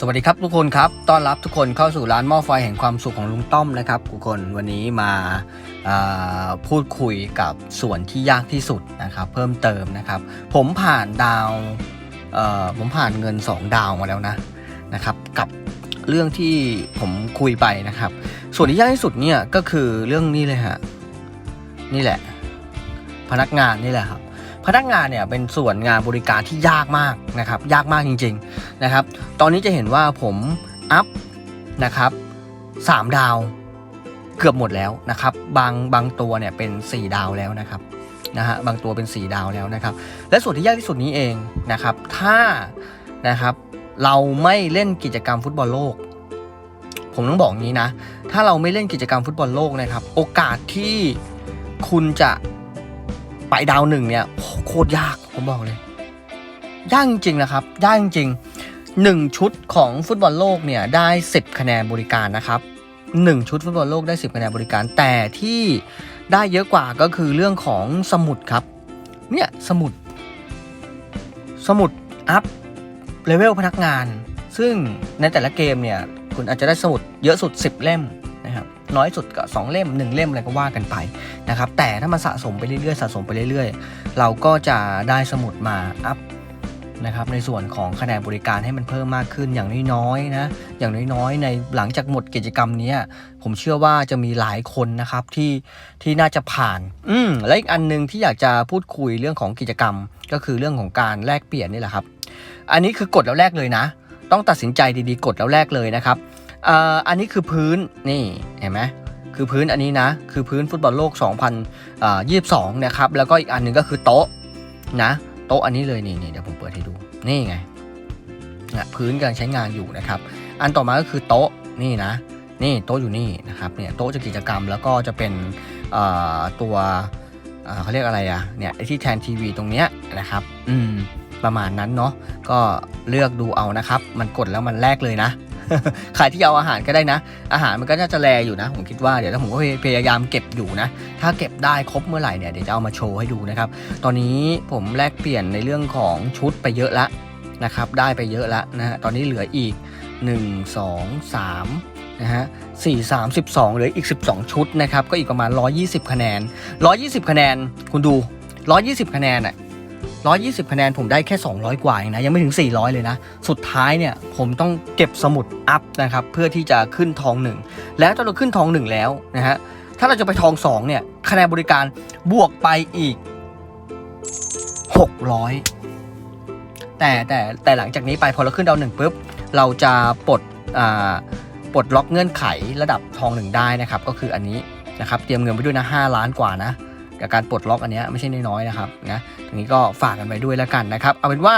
สวัสดีครับทุกคนครับ ต้อนรับทุกคนเข้าสู่ร้านหม้อไฟแห่งความสุขของลุงต้อมนะครับทุกคน วันนี้มาาพูดคุยกับส่วนที่ยากที่สุดนะครับเพิ่มเติมนะครับ ผมผ่านดาวผมผ่านเงิน 2 ดาวมาแล้วนะนะครับกับเรื่องที่ผมคุยไปนะครับ ส่วนที่ยากที่สุดเนี่ยก็คือเรื่องนี้เลยฮะนี่แหละ พนักงานนี่แหละครับ พนักงานเนี่ยเป็นส่วนงานบริการที่ยากมากนะครับ ยากมากจริงๆนะครับ ตอนนี้จะเห็นว่าผมอัพนะครับ3ดาวเกือบหมดแล้วนะครับ บางบางตัวเนี่ยเป็น 4 ดาวแล้วนะครับนะฮะบางตัวเป็น 4 ดาวแล้วนะครับ และส่วนที่ยากที่สุดนี้เองนะครับ ถ้านะครับ เราไม่เล่นกิจกรรมฟุตบอลโลก ผมต้องบอกงี้นะ ถ้าเราไม่เล่นกิจกรรมฟุตบอลโลกนะครับ โอกาสที่คุณจะ ไปดาวหนึ่งเนี่ยโหโคตรยากผมบอกเลยยากจริงนะครับยากจริงหนึ่งชุดของฟุตบอลโลกเนี่ยได้ 10 คะแนนบริการนะครับหนึ่งชุดฟุตบอลโลกได้ 10 คะแนนบริการ แต่ที่ได้เยอะกว่าก็คือเรื่องของสมุดครับ เนี่ยสมุด สมุดอัพเลเวลพนักงาน ซึ่งในแต่ละเกมเนี่ยคุณอาจจะได้สมุดเยอะสุด 10 เล่ม น้อยสุดก็2เล่ม 1 เล่มอะไรก็ว่ากันไปนะครับแต่ถ้ามันสะสมไปเรื่อยๆสะสมไปเรื่อยๆ เราก็จะได้สมุดมาอัพนะครับในส่วนของคะแนนบริการให้มันเพิ่มมากขึ้นอย่างน้อยๆนะอย่างน้อยๆ ในหลังจากหมดกิจกรรมนี้ผมเชื่อว่าจะมีหลายคนนะครับที่ที่น่าจะผ่าน อืมและอีกอันหนึงที่อยากจะพูดคุยเรื่องของกิจกรรม ก็คือเรื่องของการแลกเปลี่ยนนี่แหละครับ อันนี้คือกดแล้วแรกเลยนะ ต้องตัดสินใจดีๆกดแล้วแรกเลยนะครับ อันนี้คือพื้นนี่เห็นไหมคือพื้นอันนี้นะ คือพื้นฟุตบอลโลก 2022 นะครับ แล้วก็อีกอันหนึ่งก็คือโต๊ะนะโต๊ะอันนี้เลยนี่นี่เดี๋ยวผมเปิดให้ดูนี่ไงนะพื้นกำลังใช้งานอยู่นะครับ อันต่อมาก็คือโต๊ะนี่นะ นี่โต๊ะอยู่นี่นะครับเนี่ยโต๊ะจะกิจกรรมแล้วก็จะเป็นตัวเขาเรียกอะไรอะเนี่ยที่แทนทีวีตรงเนี้ยนะครับ อืมประมาณนั้นเนาะก็เลือกดูเอานะครับ มันกดแล้วมันแลกเลยนะ ใครที่เอาอาหารก็ได้นะ อาหารมันก็น่าจะแลอยู่นะ ผมคิดว่าเดี๋ยวถ้าผมก็พยายามเก็บอยู่นะ ถ้าเก็บได้ครบเมื่อไหร่เนี่ยเดี๋ยวจะเอามาโชว์ให้ดูนะครับ ตอนนี้ผมแลกเปลี่ยนในเรื่องของชุดไปเยอะละนะครับ ได้ไปเยอะละนะฮะ ตอนนี้เหลืออีก 1 2 3นะฮะ4 3 12เหลืออีก 12 ชุดนะครับ ก็อีกประมาณ 120 คะแนน 120 คะแนน คุณดู 120 คะแนนอะ 120 คะแนนผมได้แค่ 200 กว่าเองนะ ยังไม่ถึง 400 เลยนะ สุดท้ายเนี่ย ผมต้องเก็บสมุดอัพนะครับ เพื่อที่จะขึ้นทองหนึ่ง แล้วถ้าเราขึ้นทองหนึ่งแล้วนะฮะ ถ้าเราจะไปทองสองเนี่ย คะแนนบริการบวกไปอีก 600 แต่แต่แต่หลังจากนี้ไปพอเราขึ้นดาวหนึ่งปุ๊บ เราจะปลดอ่าปลดล็อกเงื่อนไขระดับทองหนึ่งได้นะครับ ก็คืออันนี้นะครับ เตรียมเงินไปด้วยนะ 5 ล้านกว่านะ กับการปลดล็อกอันนี้ไม่ใช่น้อยๆนะครับนะตรงนี้ก็ฝากกันไปด้วยแล้วกันนะครับ เอาเป็นว่า